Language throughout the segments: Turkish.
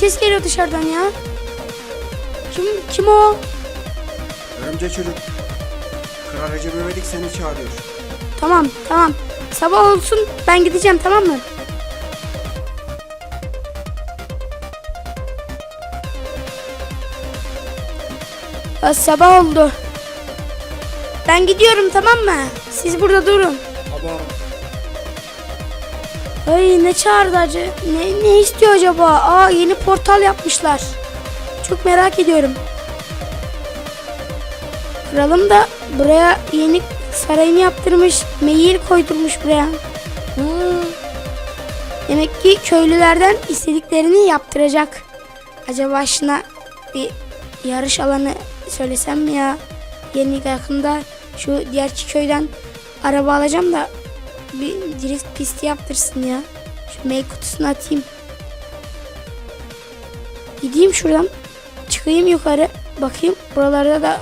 Ses geliyor dışarıdan ya. Kim kim o? Örümcek çocuk. Kral Recep İvedik seni çağırıyor. Tamam tamam. Sabah olsun ben gideceğim tamam mı? Ha, sabah oldu. Ben gidiyorum tamam mı? Siz burada durun. Tamam. Ay ne çağırdı acı? Ne, ne istiyor acaba? Aa yeni portal yapmışlar. Çok merak ediyorum. Kralım da buraya yeni sarayını yaptırmış. Meyil koydurmuş buraya. Hmm. Demek ki köylülerden istediklerini yaptıracak. Acaba şuna bir yarış alanı söylesem mi ya? Yeni yakında şu diğer köyden araba alacağım da bir drift pisti yaptırsın ya. Şu mail kutusuna atayım. Gideyim şuradan. Çıkayım yukarı. Bakayım. Buralarda da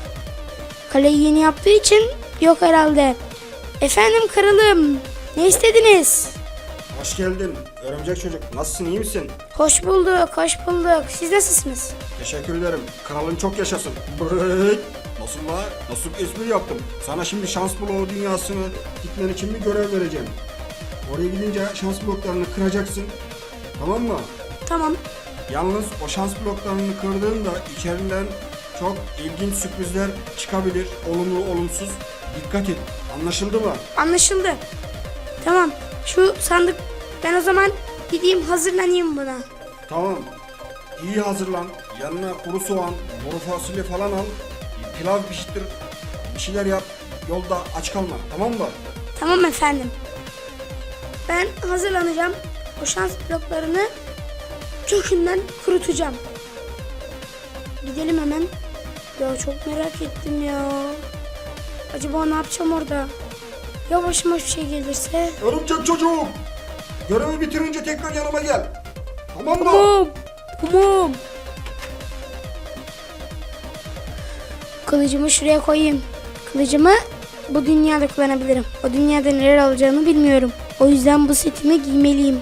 kaleyi yeni yaptığı için yok herhalde. Efendim kralım. Ne istediniz? Hoş geldin. Örümcek çocuk. Nasılsın iyi misin? Hoş bulduk, hoş bulduk. Siz nasılsınız? Teşekkür ederim. Kralın çok yaşasın. Brrrr. Nasıl la? Nasıl bir espri yaptım? Sana şimdi şans bloğu dünyasını gitmen için bir görev vereceğim. Oraya gidince şans bloklarını kıracaksın. Tamam mı? Tamam. Yalnız o şans bloklarını kırdığında içerinden çok ilginç sürprizler çıkabilir. Olumlu olumsuz. Dikkat et. Anlaşıldı mı? Anlaşıldı. Tamam. Şu sandık ben o zaman gideyim hazırlanayım buna. Tamam. İyi hazırlan. Yanına kuru soğan, kuru fasulye falan al. Pilav piştir. Bir şeyler yap. Yolda aç kalma. Tamam mı? Tamam efendim. Ben hazırlanacağım. O şans bloklarını kökünden kurutacağım. Gidelim hemen. Ya çok merak ettim ya. Acaba ne yapacağım orada? Ya başıma bir şey gelirse? Örümcek çocuğum. Görevi bitirince tekrar yanıma gel. Tamam mı? Tamam. Tamam. Kılıcımı şuraya koyayım. Kılıcımı bu dünyada kullanabilirim. O dünyada neler alacağımı bilmiyorum. O yüzden bu setimi giymeliyim.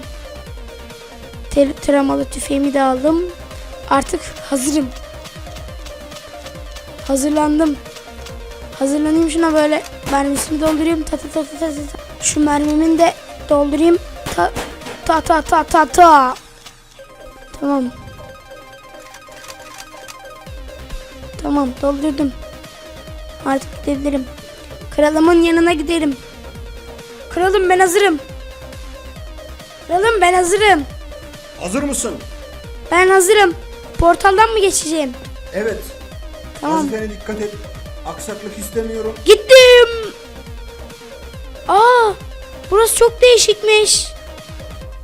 Tel tramalı tüfeğimi de aldım. Artık hazırım. Hazırlandım. Hazırlanayım şuna böyle mermisini doldurayım. Ta ta ta ta ta ta. Şu mermimin de doldurayım. Ta ta ta ta ta ta. Tamam. Tamam doldurdum. Artık gidebilirim. Kralımın yanına gidelim. Kralım ben hazırım. Kralım ben hazırım. Hazır mısın? Ben hazırım. Portaldan mı geçeceğim? Evet. Tamam. Vazifene dikkat et. Aksaklık istemiyorum. Gittim. Aa, burası çok değişikmiş.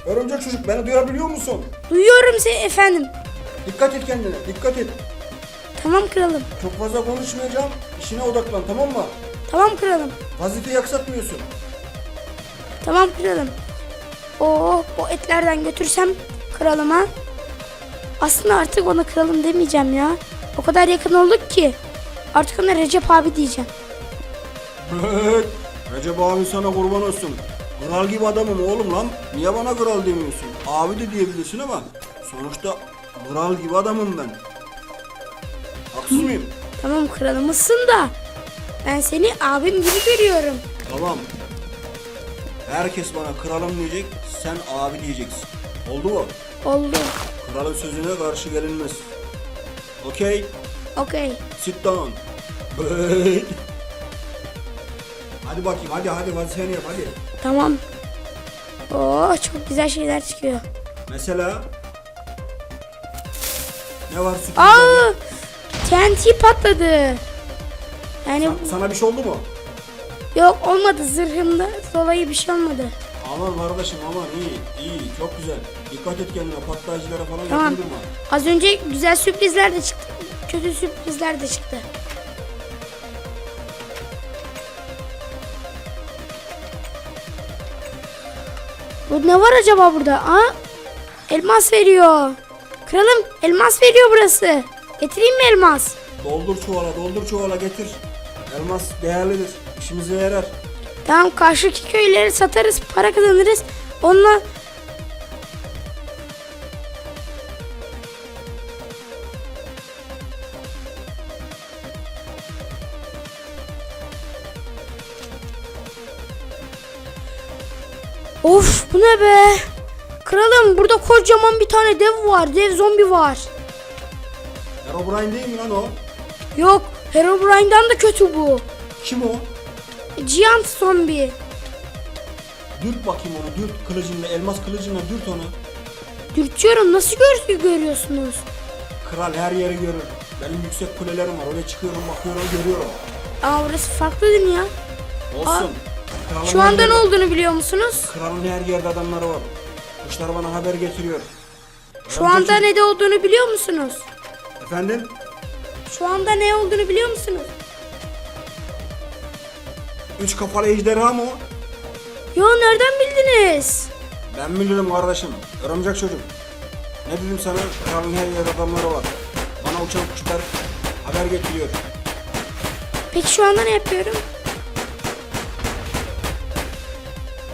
Örümcek çocuk beni duyabiliyor musun? Duyuyorum seni efendim. Dikkat et kendine. Dikkat et. Tamam kralım. Çok fazla konuşmayacağım. İşine odaklan tamam mı? Tamam kralım. Vazifeyi aksatmıyorsun. Tamam kralım. Oo, o etlerden götürsem kralıma. Aslında artık ona kralım demeyeceğim ya. O kadar yakın olduk ki. Artık ona Recep abi diyeceğim. Recep abi sana kurban olsun. Kral gibi adamım oğlum lan. Niye bana kral demiyorsun? Abi de diyebilirsin ama sonuçta kral gibi adamım ben. Haksız mıyım? Tamam kralımızsın da. Ben seni abim gibi görüyorum. Tamam. Herkes bana kralım diyecek, sen abi diyeceksin. Oldu mu? Oldu. Kralın sözüne karşı gelinmez. Okey, Okey. sit down. Hadi bakayım, hadi hadi vazifeni yap hadi. Tamam. Oo, çok güzel şeyler çıkıyor. Mesela ne var sürpriz? Aa! TNT patladı. Yani Sana bir şey oldu mu? yok olmadı zırhımda dolayı bir şey olmadı. Aman kardeşim aman iyi iyi çok güzel. Dikkat et kendine patlayıcılara falan Tamam. yakın durma. Az önce güzel sürprizler de çıktı. Kötü sürprizler de çıktı. Bu ne var acaba burada? Aa, elmas veriyor. Kralım elmas veriyor burası. Getireyim mi elmas? Doldur çuvala doldur çuvala getir. Elmas değerlidir. İşimize yarar. Tamam karşıki köyleri satarız para kazanırız. Onunla Of bu ne be? Kralım burada kocaman bir tane dev var. Dev zombi var. Herobrine değil mi lan o? Yok Herobrine'den de kötü bu. Kim o? Giant zombi. Dürt bakayım onu dürt kılıcınla elmas kılıcınla dürt onu. Dürtüyorum nasıl gör görüyorsunuz? Kral her yeri görür. Benim yüksek kulelerim var oraya çıkıyorum bakıyorum görüyorum. Aa burası farklı dünya. Olsun. Kralın Şu anda ne olduğunu biliyor musunuz? Kralın her yerde adamları var. Kuşlar bana haber getiriyor. Şu anda ne de olduğunu biliyor musunuz? Efendim? Şu anda ne olduğunu biliyor musunuz? Üç kafalı ejderha mı o? Ya nereden bildiniz? Ben bilirim kardeşim. Örümcek çocuk. Ne dedim sana? Kralın her yerde adamları var. Bana uçan kuşlar haber getiriyor. Peki şu anda ne yapıyorum?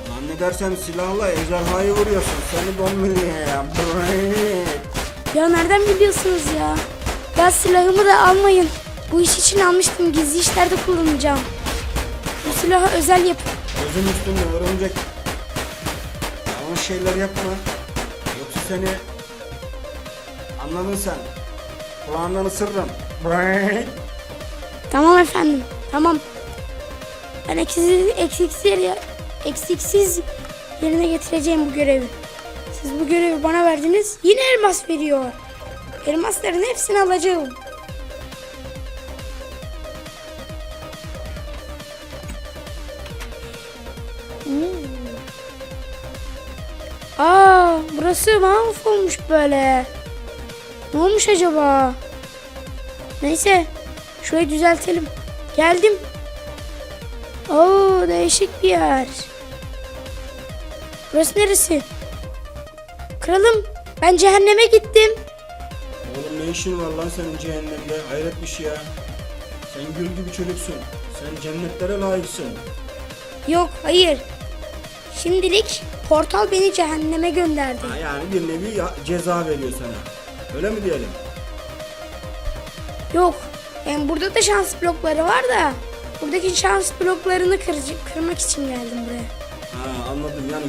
Zannedersem silahla ejderhayı vuruyorsun. Seni donmuyor. Ya nereden biliyorsunuz ya? Ya silahımı da almayın. Bu iş için almıştım. Gizli işlerde kullanacağım. Bu silahı özel yap. Gözüm üstünde örümcek. Yanlış şeyler yapma. Yoksa seni anladın sen. Kulağından ısırırım. Tamam efendim. Tamam. Ben eksiksiz, eksiksiz, eksiksiz yerine getireceğim bu görevi. Siz bu görevi bana verdiniz. Yine elmas veriyor. Elmasların hepsini alacağım. Hmm. Aa, burası mahvolmuş böyle. Ne olmuş acaba? Neyse, şurayı düzeltelim. Geldim. Oo, değişik bir yer. Burası neresi? Kralım, ben cehenneme gittim. Ne işin var lan senin cehennemde? Hayret bir şey ya. Sen gül gibi çocuksun. Sen cennetlere layıksın. Yok, hayır. Şimdilik portal beni cehenneme gönderdi. Ha, yani bir nevi ya- ceza veriyor sana. Öyle mi diyelim? Yok, yani burada da şans blokları var da buradaki şans bloklarını kırıcı, kırmak için geldim buraya. Ha anladım yani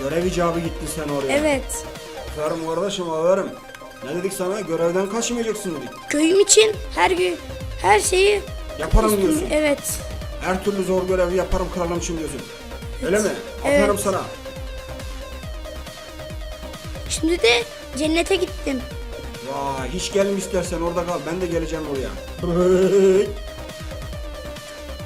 görev icabı gittin sen oraya. Evet, Aferin kardeşim aferin. Ne dedik sana? Görevden kaçmayacaksın dedik. köyüm için her gün her şeyi Yaparım diyorsun. Evet. Her türlü zor görevi yaparım kralım için diyorsun. Öyle mi? Evet. Aferin sana. Şimdi de cennete gittim. Vay hiç gelme istersen orada kal. Ben de geleceğim oraya.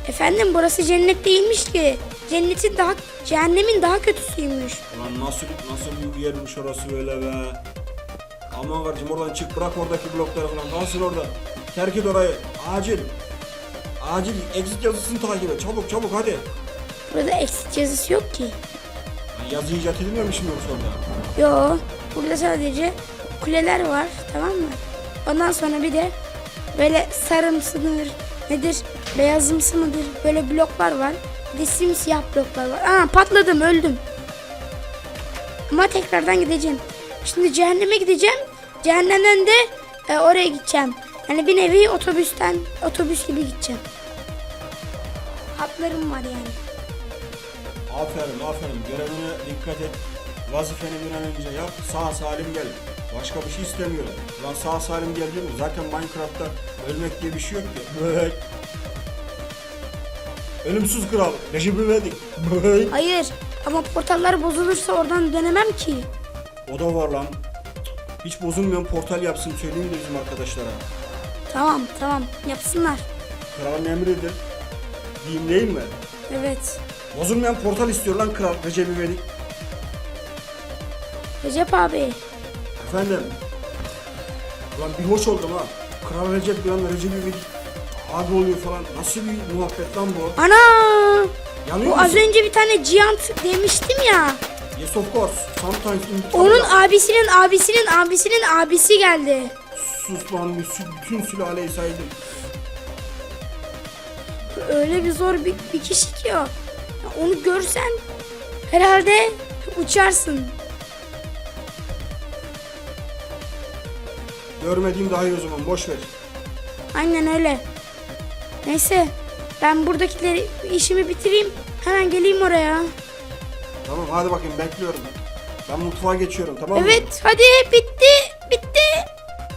Efendim burası cennet değilmiş ki. Cennetin daha cehennemin daha kötüsüymüş. Ulan nasıl nasıl bir yermiş orası böyle be. Aman kardeşim oradan çık bırak oradaki blokları falan kalsın orada. Terk et orayı. Acil. Acil exit yazısını takip et. Çabuk çabuk hadi. Burada exit yazısı yok ki. Lan Yazı icat edilmemiş mi yoksa orada? Yo. Burada sadece kuleler var tamam mı? Ondan sonra bir de böyle sarımsıdır nedir beyazımsı mıdır böyle bloklar var. Bir de simsiyah bloklar var. Aa patladım öldüm. Ama tekrardan gideceğim. Şimdi cehenneme gideceğim. Cehennemden de e, oraya gideceğim. Yani bir nevi otobüsten otobüs gibi gideceğim. Hatlarım var yani. Aferin aferin görevine dikkat et. Vazifeni bir an önce yap. Sağ salim gel. Başka bir şey istemiyorum. Lan sağ salim geldi mi? Zaten Minecraft'ta ölmek diye bir şey yok ki. Bık. Ölümsüz kral. Recep İvedik. Bık. Hayır ama portallar bozulursa oradan dönemem ki. O da var lan. Hiç bozulmayan portal yapsın söyleyeyim de bizim arkadaşlara. Tamam tamam yapsınlar. Kralın emridir. Diyeyim değil mi? Evet. Bozulmayan portal istiyor lan kral Recep İvedik. Recep abi. Efendim. Ulan bir hoş oldum ha. Kral Recep bir anda Recep İvedik abi oluyor falan. Nasıl bir muhabbet lan bu? Ana! Yanıyor Bu az musun? önce bir tane Giant demiştim ya. Yes of course. Sometimes in Onun abisinin abisinin abisinin abisi geldi. Sus lan bütün, sülaleyi saydım. Öyle bir zor bir, bir kişi ki o. Ya Onu görsen herhalde uçarsın. Görmediğim daha iyi o zaman boş ver. Aynen öyle. Neyse ben buradakileri işimi bitireyim. Hemen geleyim oraya. Tamam hadi bakayım bekliyorum. Ben mutfağa geçiyorum tamam mı? Evet hadi bitti.